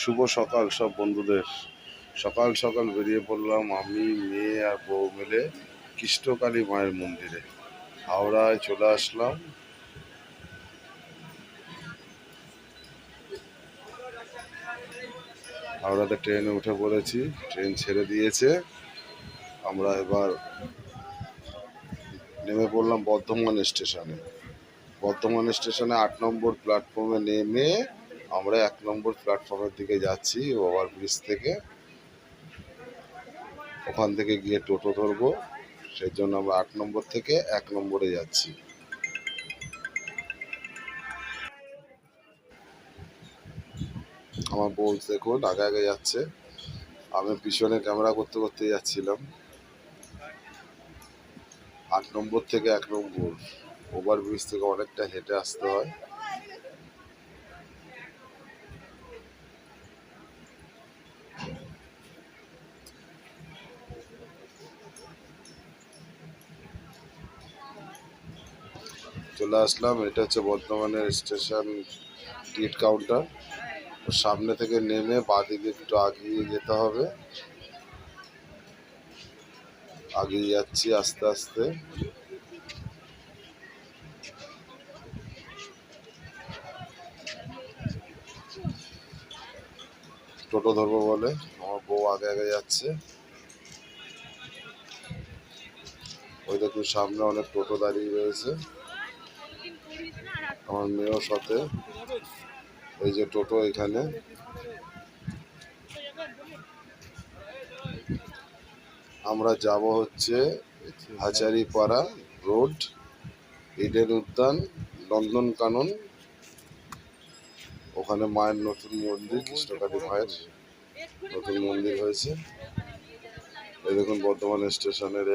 শুভ সকাল সব বন্ধুদের। সকাল সকাল বেরিয়ে পড়লাম আমি, মেয়ে আর বউ মিলে কৃষ্ণকালী মায়ের মন্দিরে। হাওড়ায় চলে আসলাম। হাওড়াতে ট্রেনে উঠে পড়েছি, ট্রেন ছেড়ে দিয়েছে। আমরা এবার নেমে পড়লাম বর্ধমান স্টেশনে। বর্ধমান স্টেশনে আট নম্বর প্ল্যাটফর্মে নেমে আমরা এক নম্বর প্ল্যাটফর্মের দিকে যাচ্ছি, ওভার ব্রিজ থেকে। ওখান থেকে গিয়ে টোটো ধরবো, সেই জন্য আমরা আট নম্বর থেকে এক নম্বরে যাচ্ছি। আমার বউ দেখুন আগে আগে যাচ্ছে। আমি পিছনে ক্যামেরা করতে করতে যাচ্ছিলাম। আট নম্বর থেকে এক নম্বর। ওভার ব্রিজ থেকে অনেকটা হেঁটে আসতে হয়। চলে আসলাম। এটা হচ্ছে বর্ধমানের স্টেশন টিকিট কাউন্টার। সামনে থেকে নেমে বাঁদিকে একটু আগিয়ে যেতে হবে। আগিয়ে যাচ্ছি আস্তে আস্তে। টোটো ধরবো বলে। আমার বউ আগে আগে যাচ্ছে। ওই দেখুন, সামনে অনেক টোটো দাঁড়িয়ে রয়েছে। আমার মেয়ের সাথে। এই যে টোটো এখানে। আমরা যাব হচ্ছে হাজারিপাড়া রোড ইডেন উদ্যান নন্দন কানন। ওখানে মায়ের নতুন মন্দির কৃষ্ণকালী মায়ের নতুন মন্দির হয়েছে। এই দেখুন বর্ধমান স্টেশনের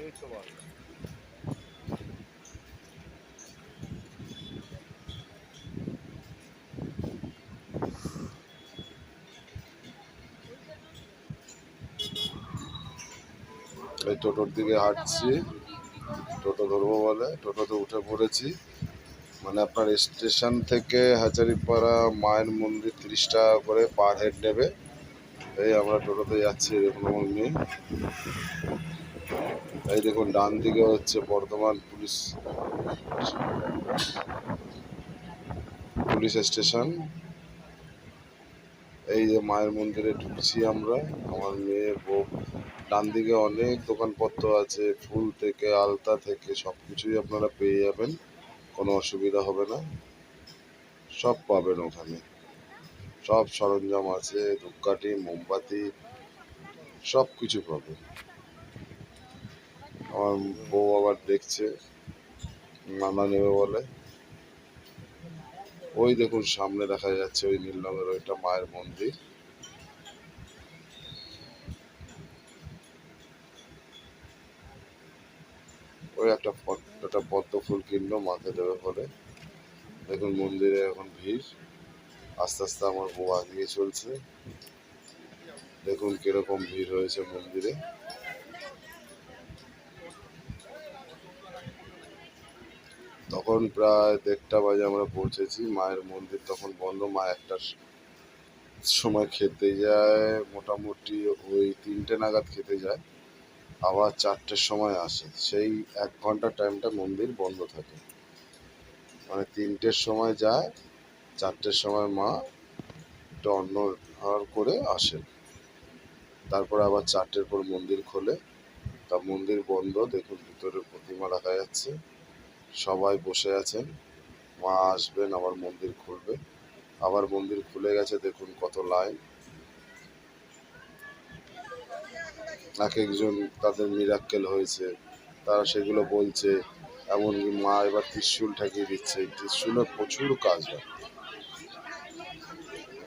এই টোটোর দিকে হাঁটছি। টোটো ধরবো বলে। টোটোতে উঠে পড়েছি। মানে আপনার স্টেশন থেকে হাজারিপাড়া মায়ের মন্দির তিরিশ টাকা করে পার হেড নেবে। এই আমরা টোটোতে যাচ্ছি আমার মেয়ে এই দেখুন, ডান দিকে হচ্ছে বর্ধমান পুলিশ পুলিশ স্টেশন। এই যে মায়ের মন্দিরে ঢুকছি আমরা, আমার মেয়ে, বউ। ডান দিকে অনেক দোকানপত্র আছে, ফুল থেকে, আলতা থেকে, সব কিছুই আপনারা পেয়ে যাবেন। কোনো অসুবিধা হবে না। সব পাবেন ওখানে। সব সরঞ্জাম আছে, ধূপকাঠি, মোমবাতি, সব কিছু পাবেন। আমার বউ আবার দেখছে নানা নেবে বলে। ওই দেখুন, সামনে দেখা যাচ্ছে ওই নীল রঙের ওইটা মায়ের মন্দির। ওই একটা একটা পদ্ম ফুল কিনলো, মাকে দেবে বলে। দেখুন, মন্দিরে এখন ভিড়। আস্তে আস্তে আমার বউ আগিয়ে চলছে। দেখুন, কীরকম ভিড় হয়েছে মন্দিরে। তখন প্রায় দেড়টা বাজে আমরা পৌঁছেছি, মায়ের মন্দির তখন বন্ধ, মা একটা সময় খেতে যায়, মোটামুটি ওই তিনটে নাগাদ খেতে যায়, আবার চারটের সময় আসে। সেই এক ঘণ্টা টাইমটা মন্দির বন্ধ থাকে। মানে তিনটের সময় যায়, চারটের সময় মা একটু আহার করে আসেন তারপরে আবার চারটের পর মন্দির খোলে। তা মন্দির বন্ধ, দেখুন ভিতরে প্রতিমা রাখা যাচ্ছে। সবাই বসে আছেন। মা আসবেন, আবার মন্দির খুলবে। আবার মন্দির খুলে গেছে, দেখুন কত লাইন। এক একজন তাদের মিরাক্কেল হয়েছে, তারা সেগুলো বলছে। এমনকি মা এবার ত্রিশুল ঠেকিয়ে দিচ্ছে। ত্রিশুলের প্রচুর কাজ হয়।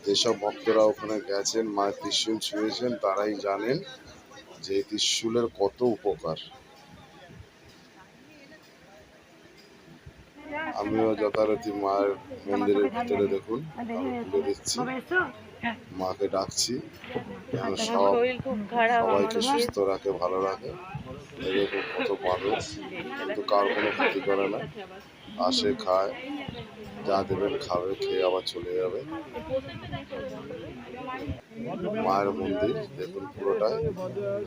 যেসব ভক্তরা ওখানে গেছেন মায়ের ত্রিশুল ছুঁয়েছেন, তারাই জানেন যে ত্রিশুলের কত উপকার। আমিও যথারীতি মায়ের মন্দিরের ভিতরে দেখুন তুলে দিচ্ছি। মাকে ডাকছি যেন সবাইকে সুস্থ রাখে ভালো রাখে। এরকম কত মানুষ, কিন্তু কার কোনো ক্ষতি করে না। আসে খায়, যা দেবেন খাবে, খেয়ে আবার চলে যাবে। মায়ের মন্দির, দেখুন পুরোটাই।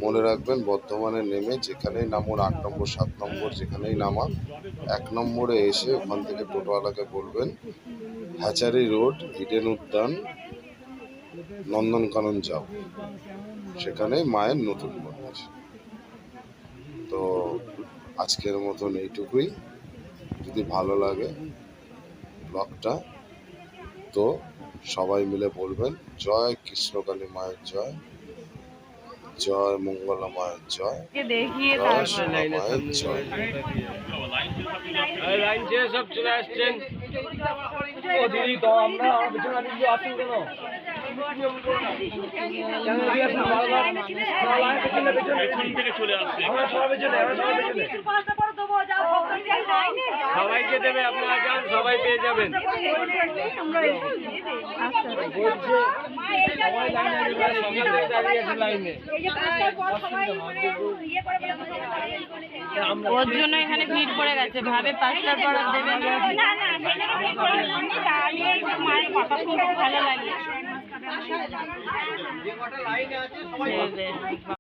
মনে রাখবেন, বর্ধমানে নেমে যেখানেই নামুন, আট নম্বর, সাত নম্বর, যেখানেই নামা এক নম্বরে এসে ওখান থেকে টোটোওয়ালাকে বলবেন, হ্যাচারি রোড ইডেন উদ্যান, নন্দনকানন যাব সেখানে মায়ের নতুন মন্দির তো আজকের মতন এইটুকুই। যদি ভালো লাগে ব্লগটা তো সবাই মিলে বলবেন জয় কৃষ্ণকালী মায়ের জয় জয় মঙ্গলা মায়ের জয় মায়ের জয়। লাইন সব চলে আসছেন। ও দিদি তো আমরা আমার পিছনে আপনি আসুন কেন কেন আমরা সবাই পেছনে আমরা সবাই পেছনে সবাইকে দেবে আপনারা যান সবাই পেয়ে যাবেন। ওর জন্য এখানে ভিড় পড়ে গেছে ভাবে পাঁচটার পর দেবে ভালো লাগে।